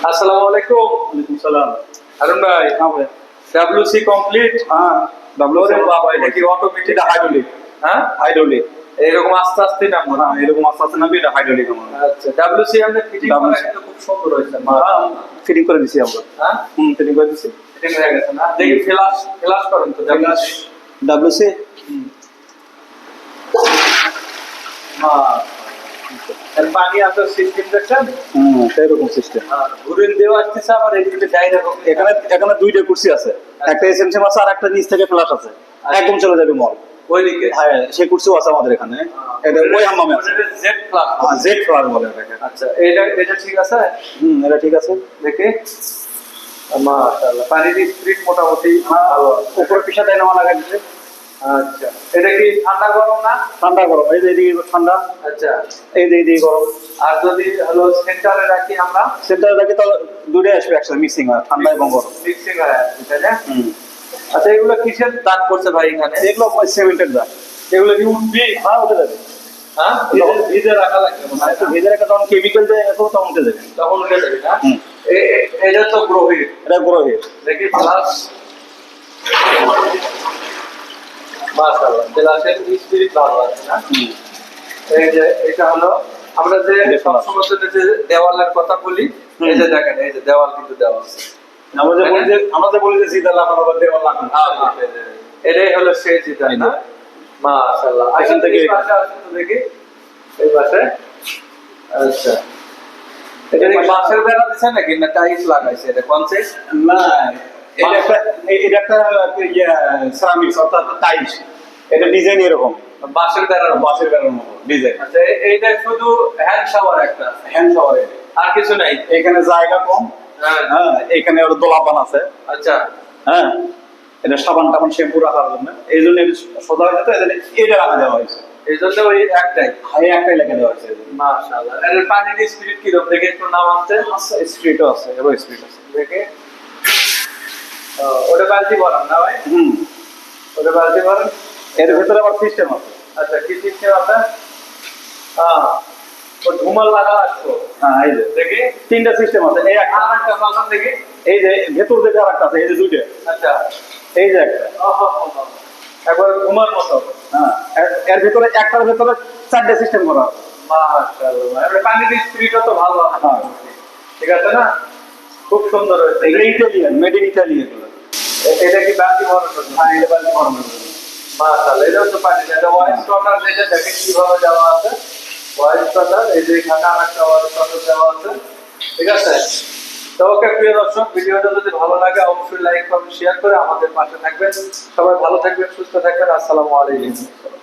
আসসালামু আলাইকুম। ওয়ালাইকুম সালাম। হারুন ভাই হ্যাঁ ভাই। ডাব্লিউসি কমপ্লিট হ্যাঁ ডাবল ওরে বাবা এটা কি অটোমেটিক হাইড্রোলিক হ্যাঁ? হাইড্রোলিক এরকম আস্তে আস্তে নামবো না হ্যাঁ? এরকম আস্তে আস্তে নামবে এটা হাইড্রোলিক আমার আচ্ছা ডাব্লিউসি আমরা ফিটিং করা খুব সুন্দর হয়েছে ফিটিং করে দিছি আমরা। হ্যাঁ? হুম ফিটিং করে দিছি। ফিটিং হয়ে গেছে না? দেখি ফ্লাশ ফ্লাশ করেন তো ডাব্লিউসি ডাব্লিউসি আর পানি আসার সিস্টেম দেখছেন? সেরকম সিস্টেম আর দেওয়া আসতেছে আবার এদিকে ডাইরেক্ট এখানে এখানে দুইটা কুর্সি আছে। একটা এসএমসি আছে আর একটা নিচ থেকে ফ্ল্যাশ আছে। একদম চলে যাবে মল। ওইদিকে হ্যাঁ সেই কুর্সিও আছে আমাদের এখানে। এটা ওই হাম্মামে আছে। জেড হ্যাঁ জেড বলে এটাকে আচ্ছা এটা এটা ঠিক আছে? হুম এটা ঠিক আছে। দেখে। মাশাআল্লাহ পানির স্পিড মোটামুটি ভালো আছে। উপরে পিছাতে নেওয়া লাগাচ্ছে আচ্ছা। এটা কি ঠান্ডা গরম না? ঠান্ডা গরম। এই যে ঠান্ডা। আচ্ছা। এই গরম। আর যদি হলো সেন্টারে রাখি আমরা? সেন্টার তো দুটোই আসবে একসাথে মিক্সিং হয় ঠান্ডা এবং গরম। মিক্সিং হয় তাই না? আচ্ছা এগুলো কিসের দাগ করছে ভাই এখানে? এগুলো সিমেন্টের দাম এগুলো কি উঠবি? হ্যাঁ উঠে যাবে। হ্যাঁ? ভিজে- রাখা লাগবে মনে একটু? ভেজে তখন কেমিক্যাল দিয়ে রাখো তখন উঠে যাবে। তখন উঠে যাবে না? হুম। এ- এ- এটা তো গ্রহিত। এটা গুঁড়ো দেখি প্লাস মাশাআল্লাহ গ্লাসের স্পিরিট ভালো আছে না এই যে এটা হলো আমরা যে সবসময় যে দেওয়ালের কথা বলি এই যে দেখেন এই যে দেওয়াল কিন্তু দেওয়া আছে আমরা যে বলি যে আমরা বলি যে সিধা লাগানো বা দেওয়াল লাগানো হ্যাঁ, হ্যাঁ, এটাই হলো সেই যেটা না? মাশাআল্লাহ। এখান এখান থেকে এই পাশে দেখি। এই পাশে। আচ্ছা। এটা কি বাঁশের বেড়া দিছে নাকি না টাইলস লাগাইছে? এটা কনসেপ্ট? না এটা একটা এটা একটা ইয়ে সারামিক্স অর্থাৎ টাইলস। এটা ডিজাইন এরকম। বাঁশের বেড়ার বাসের বেড়ার মতো ডিজাইন আচ্ছা এইটা শুধু হ্যান্ড শাওয়ার একটা হ্যান্ড শাওয়ারে আর কিছু নাই? এখানে জায়গা কম। হ্যাঁ। হ্যাঁ এখানে ওর দোলাপান আছে। আচ্ছা। হ্যাঁ এটা সাবান টাবান শ্যাম্পু রাখার জন্য। এই জন্য এটা সোজা হয়ে যেত এটা রাখা দেওয়া হয়েছে। এই জন্য ওই একটাই। হাই একটাই লেখা দেওয়া হয়েছে। মাশাআল্লাহ। এর পানির স্পিরিট কীরকম? দেখে একটু নাম আছে? স্ট্রিটও আছে এরও স্ট্রিট আছে। দেখে। ওটা বালতি ভরাম না ভাই? হুম। ওটা বালতি ভরাম এর ভেতরে আবার সিস্টেম আছে। আচ্ছা কি সিস্টেম আছে? হ্যাঁ ও ঝুমার লাগা আসতো হ্যাঁ এই যে। দেখি। তিনটা সিস্টেম আছে এই একটা। আর একটা বাগান দেখি। এই যে ভেতর থেকে আছে এই যে দুইটা। আচ্ছা। এই যে একটা। একবার ঘুমার মতো। হ্যাঁ এর- এর ভেতরে একটার ভেতরে চারটে সিস্টেম করা আছে। মাশাআল্লাহ এবার পানির স্পিরিটও তো ভালো আছে। হ্যাঁ। ঠিক আছে না? খুব সুন্দর হয়েছে। এগুলো ইটালিয়ান মেড ইন ইটালি এগুলো। এটা কি হ্যাঁ এটা বাড়ি। কীভাবে আছে? এই যে আর একটা আছে। ঠিক আছে? তো ওকে, প্রিয় ভিডিওটা যদি ভালো লাগে, অবশ্যই লাইক কমেন্ট শেয়ার করে আমাদের পাশে থাকবেন। সবাই ভালো থাকবেন, সুস্থ থাকবেন। আসসালামু আলাইকুম।